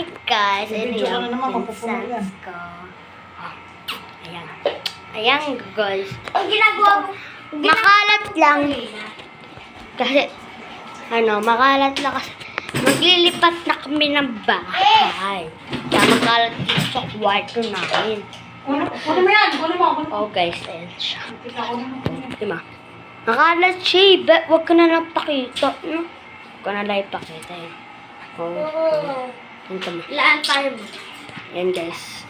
Hi guys! Na yung naman, papupuno yan. pinsan ko. Oh, ayan. Ayan guys. Ang ginagawa mo. Makalat lang. Kasi, ano, makalat lang kasi maglilipat na kami ng bahay. Kaya makalat dito sa kwarto namin. Kunin mo yan, kunin mo, kunin mo. Oh guys, ayan siya. Diba? Makalat siya eh. Ba- Huwag ka na lang pakita. No? Huwag ka na lang ipakita eh. Oh, ito mo. Laan tayo mo. Ayan guys.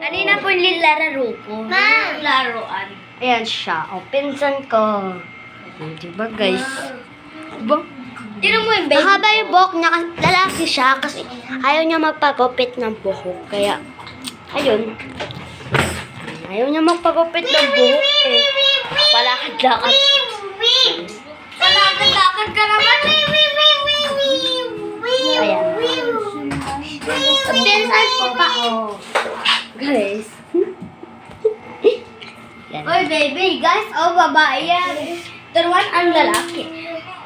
Kanina po yung nilalaro ko. Ma! Laruan. Ayan siya. O, pinsan ko. Oh, diba guys? Diba? Tinan mo yung baby. Mahaba yung buhok niya. kasi Lalaki siya kasi ayaw niya magpagupit ng buhok. Kaya, ayun. Ayaw niya magpagupit ng buhok eh. Palakad-lakad. Palakad-lakad Pinsan ko pa. Oh. Guys. Yan. Oy, baby, guys. Oh, babae yan. Turuan ang lalaki.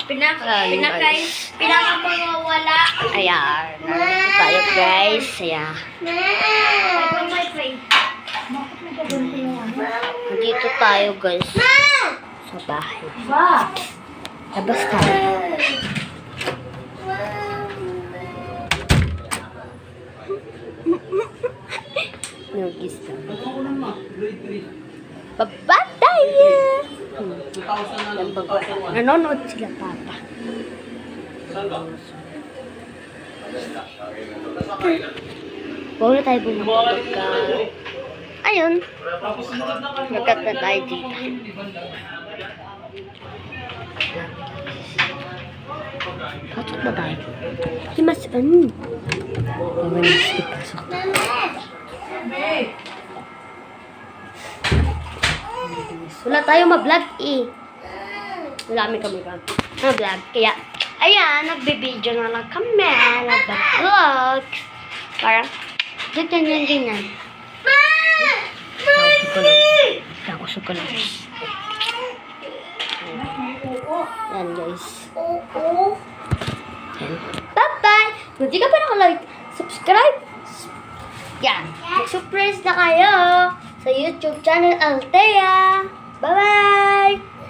Pinak Ayan, pinakay, guys. pinakamawala. Ayan. Nandito tayo guys. Ayan. Nandito tayo guys. Sa bahay. Ba? Labas tayo. Nugis na. Kunin mo. Baba tayo! Hmm. Yan baba. Nanonood sila papa. Huwag na tayo bumabog ka. Ayun. Nagkat na tayo dito. Pasok ba tayo? Di mas ano? Di pasok. Wala tayo ma-vlog eh. Wala kami kami vlog. Ma-vlog. Kaya, ayan, nagbe-video na lang kami. Nagbe-vlog. Parang, ganyan, ganyan, ko lang. Nakusog ko lang. Ayan, guys. Bye-bye! Kung di ka pa nakalike, subscribe! Yan. Mag-surprise na kayo sa YouTube channel Altea. Bye-bye!